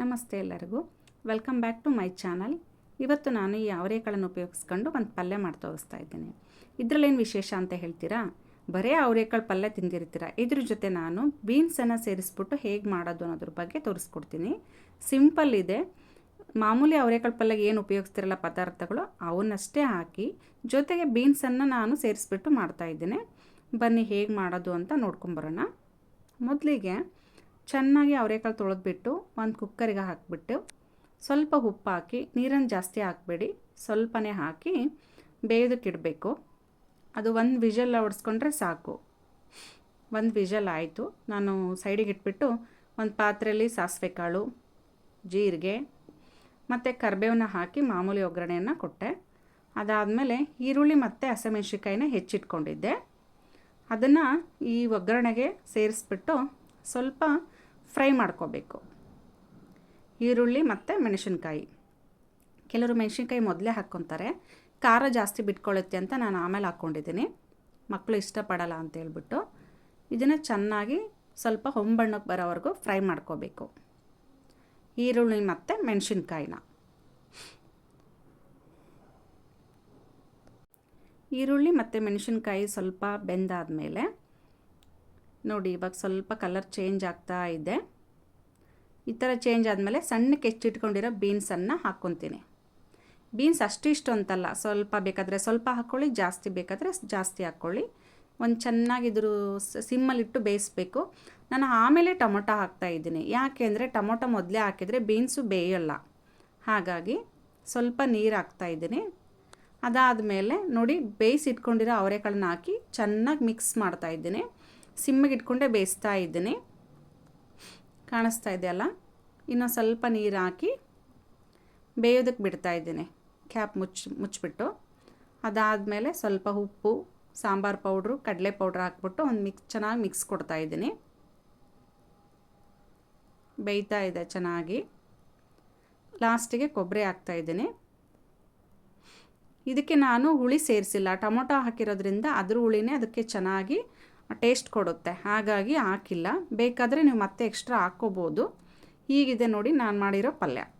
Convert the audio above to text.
ನಮಸ್ತೆ ಎಲ್ಲರಿಗೂ. Welcome back to my channel ಇವತ್ತು ನಾನು ಈ ಅವರೆಕಾಳನ್ನು ಉಪಯೋಗಿಸ್ಕೊಂಡು ಒಂದು ಪಲ್ಯ ಮಾಡಿ ತೋರಿಸ್ತಾ ಇದ್ದೀನಿ. ಇದರಲ್ಲೇನು ವಿಶೇಷ ಅಂತ ಹೇಳ್ತೀರಾ? ಬರೀ ಅವರೆಕಾಳು ಪಲ್ಯ ತಿಂದಿರ್ತೀರ? ಇದ್ರ ಜೊತೆ ನಾನು ಬೀನ್ಸನ್ನು ಸೇರಿಸ್ಬಿಟ್ಟು ಹೇಗೆ ಮಾಡೋದು ಅನ್ನೋದ್ರ ಬಗ್ಗೆ ತೋರಿಸ್ಕೊಡ್ತೀನಿ. ಸಿಂಪಲ್ ಇದೆ. ಮಾಮೂಲಿ ಅವರೆಕಾಳು ಪಲ್ಯ ಏನು ಉಪಯೋಗಿಸ್ತಿರಲ್ಲ ಪದಾರ್ಥಗಳು, ಅವನ್ನಷ್ಟೇ ಹಾಕಿ ಜೊತೆಗೆ ಬೀನ್ಸನ್ನು ನಾನು ಸೇರಿಸ್ಬಿಟ್ಟು ಮಾಡ್ತಾಯಿದ್ದೀನಿ ಬನ್ನಿ ಹೇಗೆ ಮಾಡೋದು ಅಂತ ನೋಡ್ಕೊಂಬರೋಣ. ಮೊದಲಿಗೆ ಚೆನ್ನಾಗಿ ಅವರೆಕಾಳು ತೊಳೆದ್ಬಿಟ್ಟು ಒಂದು ಕುಕ್ಕರಿಗೆ ಹಾಕಿಬಿಟ್ಟು ಸ್ವಲ್ಪ ಉಪ್ಪು ಹಾಕಿ ನೀರನ್ನು ಜಾಸ್ತಿ ಹಾಕಬೇಡಿ, ಸ್ವಲ್ಪನೇ ಹಾಕಿ ಬೇಯೋದಕ್ಕಿಡಬೇಕು ಅದು ಒಂದು ವಿಷಲ್ ಹೊಡ್ಸ್ಕೊಂಡ್ರೆ ಸಾಕು. ಒಂದು ವಿಷಲ್ ಆಯಿತು. ನಾನು ಸೈಡಿಗೆ ಇಟ್ಬಿಟ್ಟು ಒಂದು ಪಾತ್ರೆಯಲ್ಲಿ ಸಾಸಿವೆ ಕಾಳು ಜೀರಿಗೆ ಮತ್ತು ಕರ್ಬೇವನ್ನ ಹಾಕಿ ಮಾಮೂಲಿ ಒಗ್ಗರಣೆಯನ್ನು ಕೊಟ್ಟೆ. ಅದಾದಮೇಲೆ ಈರುಳ್ಳಿ ಮತ್ತು ಹಸಿಮೆಣ್ಸಿಕಾಯಿನ ಹೆಚ್ಚಿಟ್ಕೊಂಡಿದ್ದೆ. ಅದನ್ನು ಈ ಒಗ್ಗರಣೆಗೆ ಸೇರಿಸ್ಬಿಟ್ಟು ಸ್ವಲ್ಪ ಫ್ರೈ ಮಾಡ್ಕೋಬೇಕು. ಈರುಳ್ಳಿ ಮತ್ತು ಮೆಣಸಿನ್ಕಾಯಿ. ಕೆಲವರು ಮೆಣಸಿನ್ಕಾಯಿ ಮೊದಲೇ ಹಾಕ್ಕೊತಾರೆ. ಖಾರ ಜಾಸ್ತಿ ಬಿಟ್ಕೊಳ್ಳುತ್ತೆ ಅಂತ ನಾನು ಆಮೇಲೆ ಹಾಕ್ಕೊಂಡಿದ್ದೀನಿ. ಮಕ್ಕಳು ಇಷ್ಟಪಡಲ್ಲ ಅಂತ ಹೇಳ್ಬಿಟ್ಟು ಇದನ್ನು ಚೆನ್ನಾಗಿ ಸ್ವಲ್ಪ ಹೊಂಬಣ್ಣಕ್ಕೆ ಬರೋವರೆಗೂ ಫ್ರೈ ಮಾಡ್ಕೋಬೇಕು. ಈರುಳ್ಳಿ ಮತ್ತು ಮೆಣಸಿನ್ಕಾಯಿನ. ಈರುಳ್ಳಿ ಮತ್ತು ಮೆಣಸಿನ್ಕಾಯಿ ಸ್ವಲ್ಪ ಬೆಂದಾದಮೇಲೆ ನೋಡಿ, ಇವಾಗ ಸ್ವಲ್ಪ ಕಲರ್ ಚೇಂಜ್ ಆಗ್ತಾ ಇದೆ. ಈ ಥರ ಚೇಂಜ್ ಆದಮೇಲೆ ಸಣ್ಣಕ್ಕೆ ಹೆಚ್ಚಿಟ್ಕೊಂಡಿರೋ ಬೀನ್ಸನ್ನು ಹಾಕ್ಕೊತೀನಿ ಬೀನ್ಸ್ ಅಷ್ಟಿಷ್ಟು ಅಂತಲ್ಲ, ಸ್ವಲ್ಪ ಬೇಕಾದರೆ ಸ್ವಲ್ಪ ಹಾಕ್ಕೊಳ್ಳಿ ಜಾಸ್ತಿ ಬೇಕಾದರೆ ಜಾಸ್ತಿ ಹಾಕ್ಕೊಳ್ಳಿ ಒಂದು ಚೆನ್ನಾಗಿದ್ರು ಸಿಮ್ಮಲ್ಲಿಟ್ಟು ಬೇಯಿಸ್ಬೇಕು. ನಾನು ಆಮೇಲೆ ಟೊಮೊಟೊ ಹಾಕ್ತಾ ಇದ್ದೀನಿ. ಯಾಕೆ ಅಂದರೆ ಟೊಮೊಟೊ ಮೊದಲೇ ಹಾಕಿದರೆ ಬೀನ್ಸು ಬೇಯೋಲ್ಲ. ಹಾಗಾಗಿ ಸ್ವಲ್ಪ ನೀರು ಹಾಕ್ತಾ ಇದ್ದೀನಿ. ಅದಾದಮೇಲೆ ನೋಡಿ, ಬೇಯಿಸಿಟ್ಕೊಂಡಿರೋ ಅವರೆಕಾಳನ್ನ ಹಾಕಿ ಚೆನ್ನಾಗಿ ಮಿಕ್ಸ್ ಮಾಡ್ತಾ ಇದ್ದೀನಿ. ಸಿಮ್ಮಿಗೆ ಇಟ್ಕೊಂಡೆ ಬೇಯಿಸ್ತಾ ಇದ್ದೀನಿ. ಕಾಣಿಸ್ತಾ ಇದೆಯಲ್ಲ ಇನ್ನೂ ಸ್ವಲ್ಪ ನೀರು ಹಾಕಿ ಬೇಯೋದಕ್ಕೆ ಬಿಡ್ತಾ ಇದ್ದೀನಿ. ಕ್ಯಾಪ್ ಮುಚ್ಚಿ, ಮುಚ್ಚಿಬಿಟ್ಟು. ಅದಾದಮೇಲೆ ಸ್ವಲ್ಪ ಉಪ್ಪು, ಸಾಂಬಾರು ಪೌಡ್ರು, ಕಡಲೆ ಪೌಡ್ರ್ ಹಾಕ್ಬಿಟ್ಟು ಒಂದು ಮಿಕ್ಸ್, ಚೆನ್ನಾಗಿ ಮಿಕ್ಸ್ ಕೊಡ್ತಾ ಇದ್ದೀನಿ. ಬೇಯ್ತಾ ಇದೆ ಚೆನ್ನಾಗಿ. ಲಾಸ್ಟಿಗೆ ಕೊಬ್ಬರಿ ಹಾಕ್ತಾಯಿದ್ದೀನಿ ಇದಕ್ಕೆ ನಾನು ಹುಳಿ ಸೇರಿಸಿಲ್ಲ. ಟೊಮೊಟೊ ಹಾಕಿರೋದ್ರಿಂದ ಅದ್ರ ಹುಳಿನೇ ಅದಕ್ಕೆ ಚೆನ್ನಾಗಿ ಟೇಸ್ಟ್ ಕೊಡುತ್ತೆ. ಹಾಗಾಗಿ ಹಾಕಿಲ್ಲ. ಬೇಕಾದರೆ ನೀವು ಮತ್ತೆ ಎಕ್ಸ್ಟ್ರಾ ಹಾಕ್ಕೋಬೋದು. ಹೀಗಿದೆ ನೋಡಿ ನಾನು ಮಾಡಿರೋ ಪಲ್ಯ.